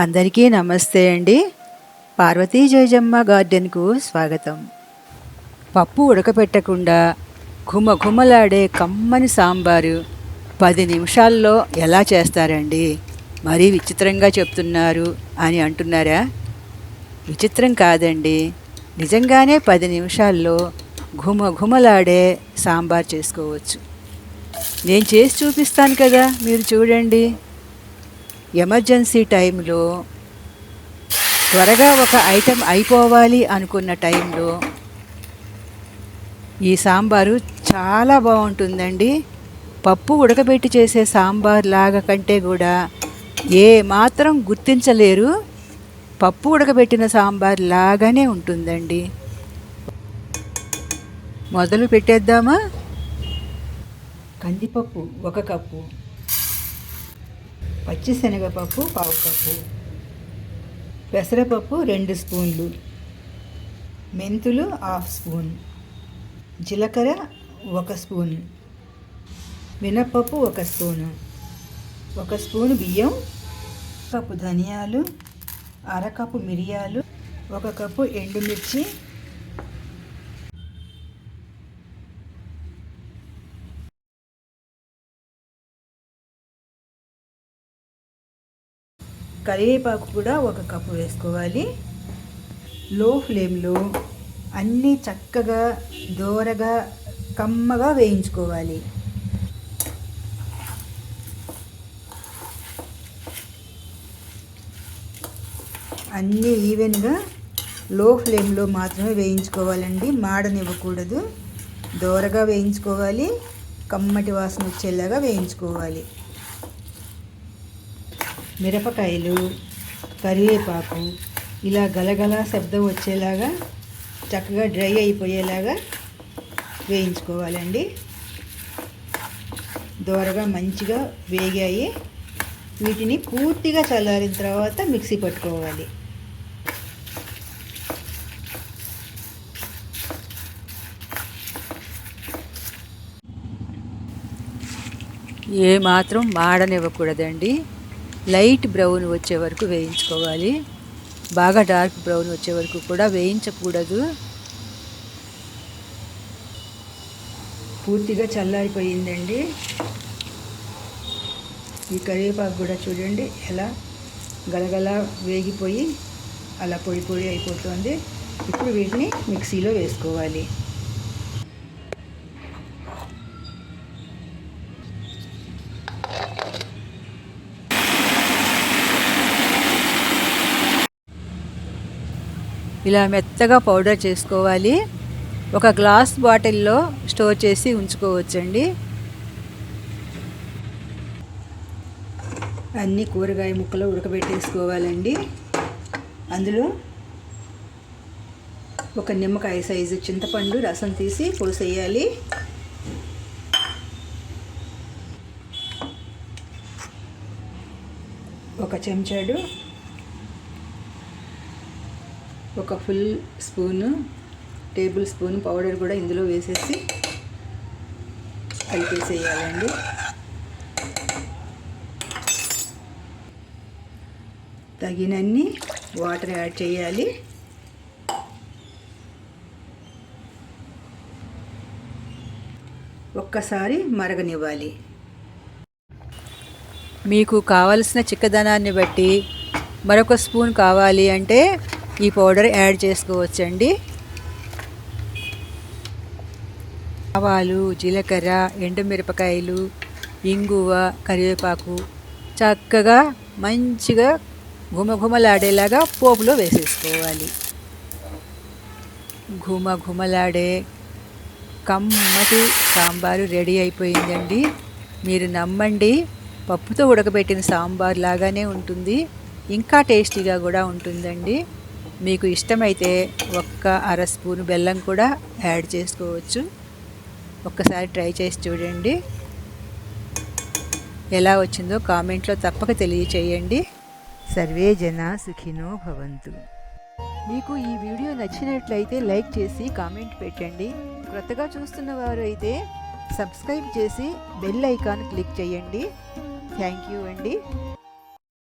అందరికీ నమస్తే అండి. పార్వతీ జయజమ్మ గార్డెన్కు స్వాగతం. పప్పు ఉడకపెట్టకుండా ఘుమఘుమలాడే కమ్మని సాంబారు పది నిమిషాల్లో ఎలా చేస్తారండి? మరీ విచిత్రంగా చెప్తున్నారు అని అంటున్నారా? విచిత్రం కాదండి. నిజంగానే పది నిమిషాల్లో ఘుమ ఘుమలాడే సాంబార్ చేసుకోవచ్చు. నేను చేసి చూపిస్తాను కదా మీరు చూడండి. ఎమర్జెన్సీ టైంలో త్వరగా ఒక ఐటెం అయిపోవాలి అనుకున్న టైంలో ఈ సాంబారు చాలా బాగుంటుందండి. పప్పు ఉడకబెట్టి చేసే సాంబార్ లాగా కంటే కూడా ఏ మాత్రం గుర్తించలేరు. పప్పు ఉడకబెట్టిన సాంబార్ లాగానే ఉంటుందండి. మొదలు పెట్టేద్దామా? కందిపప్పు ఒక కప్పు. పచ్చిశనగపప్పు పావు కప్పు. పెసరపప్పు రెండు స్పూన్లు. మెంతులు హాఫ్ స్పూన్. జీలకర్ర ఒక స్పూన్. మినప్పప్పు ఒక స్పూను. ఒక స్పూన్ బియ్యం కప్పు ధనియాలు అరకప్పు మిరియాలు ఒక కప్పు ఎండుమిర్చి కరివేపాకు కూడా ఒక కప్పు వేసుకోవాలి. లో ఫ్లేమ్లో అన్నీ చక్కగా దోరగా కమ్మగా వేయించుకోవాలి. అన్నీ ఈవెన్గా లో ఫ్లేమ్లో మాత్రమే వేయించుకోవాలండి. మాడనివ్వకూడదు. దోరగా వేయించుకోవాలి. కమ్మటి వాసన వచ్చేలాగా వేయించుకోవాలి. మిరపకాయలు కరివేపాకు ఇలా గలగల శబ్దం వచ్చేలాగా చక్కగా డ్రై అయిపోయేలాగా వేయించుకోవాలండి. దోరగా మంచిగా వేగాయి. వీటిని పూర్తిగా చల్లారిన తర్వాత మిక్సీ పట్టుకోవాలి. ఏ మాత్రం మాడనివ్వకూడదండి లైట్ బ్రౌన్ వచ్చే వరకు వేయించుకోవాలి. బాగా డార్క్ బ్రౌన్ వచ్చే వరకు కూడా వేయించకూడదు. పూర్తిగా చల్లారిపోయిందండి. ఈ కరివేపాకు కూడా చూడండి ఎలా గలగలా వేగిపోయి అలా పొడి పొడి అయిపోతుంది. ఇప్పుడు వీటిని మిక్సీలో వేసుకోవాలి. ఇలా మెత్తగా పౌడర్ చేసుకోవాలి. ఒక గ్లాస్ బాటిల్లో స్టోర్ చేసి ఉంచుకోవచ్చండి. అన్ని కూరగాయ ముక్కలు ఉడకబెట్టేసుకోవాలండి. అందులో ఒక నిమ్మకాయ సైజు చింతపండు రసం తీసి పోసేయాలి. ఒక చెంచాడు ఒక full spoon table spoon powder కూడా ఇందులో వేసేసి కలిపేసేయాలండి తగినన్ని వాటర్ యాడ్ చేయాలి. ఒక్కసారి మరగనివ్వాలి. మీకు కావలసిన చిక్కదనాన్ని బట్టి మరొక స్పూన్ కావాలి అంటే ఈ పౌడర్ యాడ్ చేసుకోవచ్చండి. ఆవాలు జీలకర్ర ఎండుమిరపకాయలు ఇంగువ కరివేపాకు చక్కగా మంచిగా ఘుమఘుమలాడేలాగా పోపులో వేసేసుకోవాలి. ఘుమఘుమలాడే కమ్మటి సాంబారు రెడీ అయిపోయిందండి. మీరు నమ్మండి పప్పుతో ఉడకబెట్టిన సాంబార్ లాగానే ఉంటుంది ఇంకా టేస్టీగా కూడా ఉంటుందండి. మీకు ఇష్టమైతే ఒక్క అర స్పూన్ బెల్లం కూడా యాడ్ చేసుకోవచ్చు. ఒక్కసారి ట్రై చేసి చూడండి. ఎలా వచ్చిందో కామెంట్లో తప్పక తెలియచేయండి. సర్వే జన సుఖినో భవంతు. మీకు ఈ వీడియో నచ్చినట్లయితే లైక్ చేసి కామెంట్ పెట్టండి. క్రొత్తగా చూస్తున్న వారు అయితే సబ్స్క్రైబ్ చేసి బెల్ ఐకాన్ క్లిక్ చేయండి. థ్యాంక్ యూ అండి.